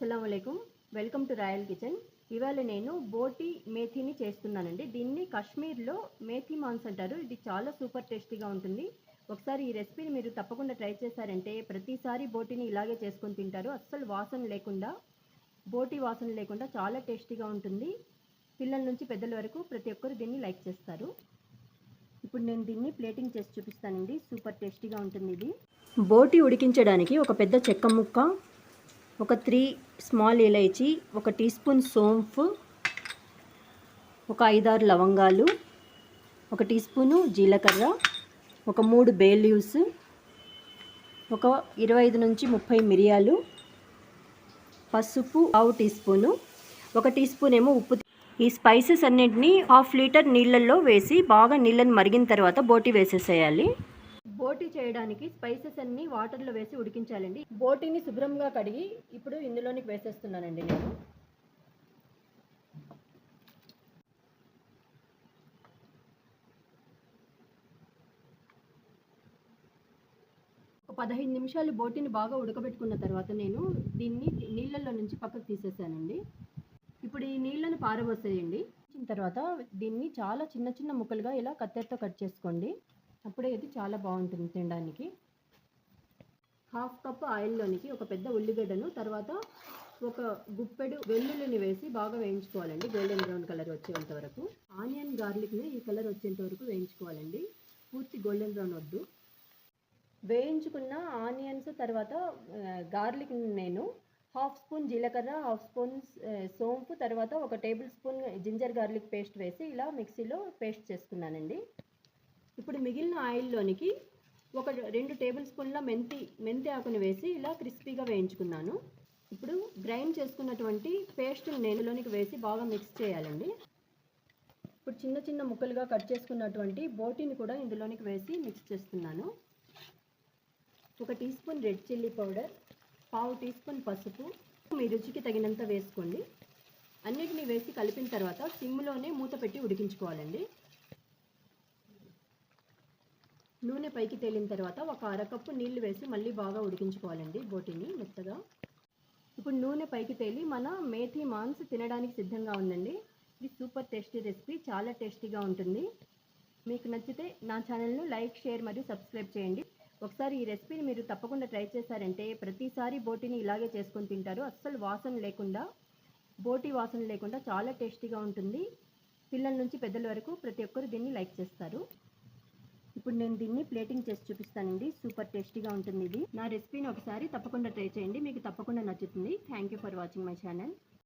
అస్సలం welcome to royal kitchen. ఇవాళ నేను బోటి మేథీని చేస్తున్నానండి. దీన్ని కాశ్మీర్లో మేథీ మాన్స్ అంటారు. ఇది చాలా సూపర్ టేస్టీగా ఉంటుంది. ఒకసారి ఈ రెసిపీని మీరు తప్పకుండా ట్రై చేశారంటే ప్రతిసారి బోటిని ఇలాగే చేసుకొని తింటారు. అస్సలు వాసన లేకుండా బోటి వాసన లేకుండా చాలా టేస్టీగా ఉంటుంది. పిల్లల నుంచి పెద్దల వరకు ప్రతి ఒక్కరు దీన్ని లైక్ చేస్తారు. ఇప్పుడు నేను దీన్ని ప్లేటింగ్ చేసి చూపిస్తానండి. సూపర్ టేస్టీగా ఉంటుంది ఇది. బోటి ఉడికించడానికి ఒక పెద్ద చెక్క ముక్క ఒక త్రీ స్మాల్ ఇలైచి ఒక టీ స్పూన్ సోంఫ్ ఒక ఐదారు లవంగాలు ఒక టీ స్పూను జీలకర్ర ఒక మూడు బే లీవ్స్ ఒక ఇరవై ఐదు నుంచి ముప్పై మిరియాలు పసుపు పావు టీ స్పూను ఒక టీ స్పూన్ ఏమో ఉప్పు ఈ స్పైసెస్ అన్నింటినీ హాఫ్ లీటర్ నీళ్ళల్లో వేసి బాగా నీళ్ళని మరిగిన తర్వాత బోటి వేసేసేయాలి. బోటి చేయడానికి స్పైసెస్ అన్ని వాటర్లో వేసి ఉడికించాలండి. బోటిని శుభ్రంగా కడిగి ఇప్పుడు ఇందులోనికి వేసేస్తున్నానండి నేను. పదహైదు నిమిషాలు బోటిని బాగా ఉడకబెట్టుకున్న తర్వాత నేను దీన్ని నీళ్ళల్లో నుంచి పక్కకు తీసేసానండి. ఇప్పుడు ఈ నీళ్ళని పారబోసేయండి. తర్వాత దీన్ని చాలా చిన్న చిన్న ముక్కలుగా ఇలా కత్తెరతో కట్ చేసుకోండి. అప్పుడే ఇది చాలా బాగుంటుంది తినడానికి. హాఫ్ కప్ ఆయిల్లోనికి ఒక పెద్ద ఉల్లిగడ్డను తర్వాత ఒక గుప్పెడు వెల్లుల్లిని వేసి బాగా వేయించుకోవాలండి. గోల్డెన్ బ్రౌన్ కలర్ వచ్చేంత వరకు. ఆనియన్ గార్లిక్ని ఈ కలర్ వచ్చేంత వరకు వేయించుకోవాలండి. పూర్తి గోల్డెన్ బ్రౌన్ వద్దు. వేయించుకున్న ఆనియన్స్ తర్వాత గార్లిక్ నేను హాఫ్ స్పూన్ జీలకర్ర హాఫ్ స్పూన్ సోంపు తర్వాత ఒక tablespoon ginger garlic paste వేసి ఇలా మిక్సీలో పేస్ట్ చేసుకున్నానండి. ఇప్పుడు మిగిలిన ఆయిల్లోనికి ఒక రెండు టేబుల్ స్పూన్ల మెంతి మెంతి ఆకుని వేసి ఇలా క్రిస్పీగా వేయించుకున్నాను. ఇప్పుడు గ్రైండ్ చేసుకున్నటువంటి పేస్ట్ని నేనులోనికి వేసి బాగా మిక్స్ చేయాలండి. ఇప్పుడు చిన్న చిన్న ముక్కలుగా కట్ చేసుకున్నటువంటి బోటీని కూడా ఇందులోనికి వేసి మిక్స్ చేస్తున్నాను. ఒక teaspoon red chilli powder పావు టీ స్పూన్ పసుపు. మీ రుచికి తగినంత వేసుకోండి. అన్నిటినీ వేసి కలిపిన తర్వాత సిమ్లోనే మూత పెట్టి ఉడికించుకోవాలండి. నూనె పైకి తేలిన తర్వాత ఒక అరకప్పు నీళ్ళు వేసి మళ్ళీ బాగా ఉడికించుకోవాలండి బోటిని మెత్తగా. ఇప్పుడు నూనె పైకి తేలి మన మేథీ మాన్స్ తినడానికి సిద్ధంగా ఉందండి. ఇది సూపర్ టేస్టీ రెసిపీ చాలా టేస్టీగా ఉంటుంది. మీకు నచ్చితే నా ఛానల్ను లైక్ షేర్ మరియు సబ్స్క్రైబ్ చేయండి. ఒకసారి ఈ రెసిపీని మీరు తప్పకుండా ట్రై చేశారంటే ప్రతిసారి బోటిని ఇలాగే చేసుకొని తింటారు. అస్సలు వాసన లేకుండా బోటి వాసన లేకుండా చాలా టేస్టీగా ఉంటుంది. పిల్లల నుంచి పెద్దల వరకు ప్రతి ఒక్కరు దీన్ని లైక్ చేస్తారు. ఇప్పుడు నేను దీన్ని ప్లేటింగ్ చేసి చూపిస్తానండి. సూపర్ టేస్టీగా ఉంటుంది ఇది. నా రెసిపీని ఒకసారి తప్పకుండా ట్రై చేయండి. మీకు తప్పకుండా నచ్చుతుంది. Thank you for watching my channel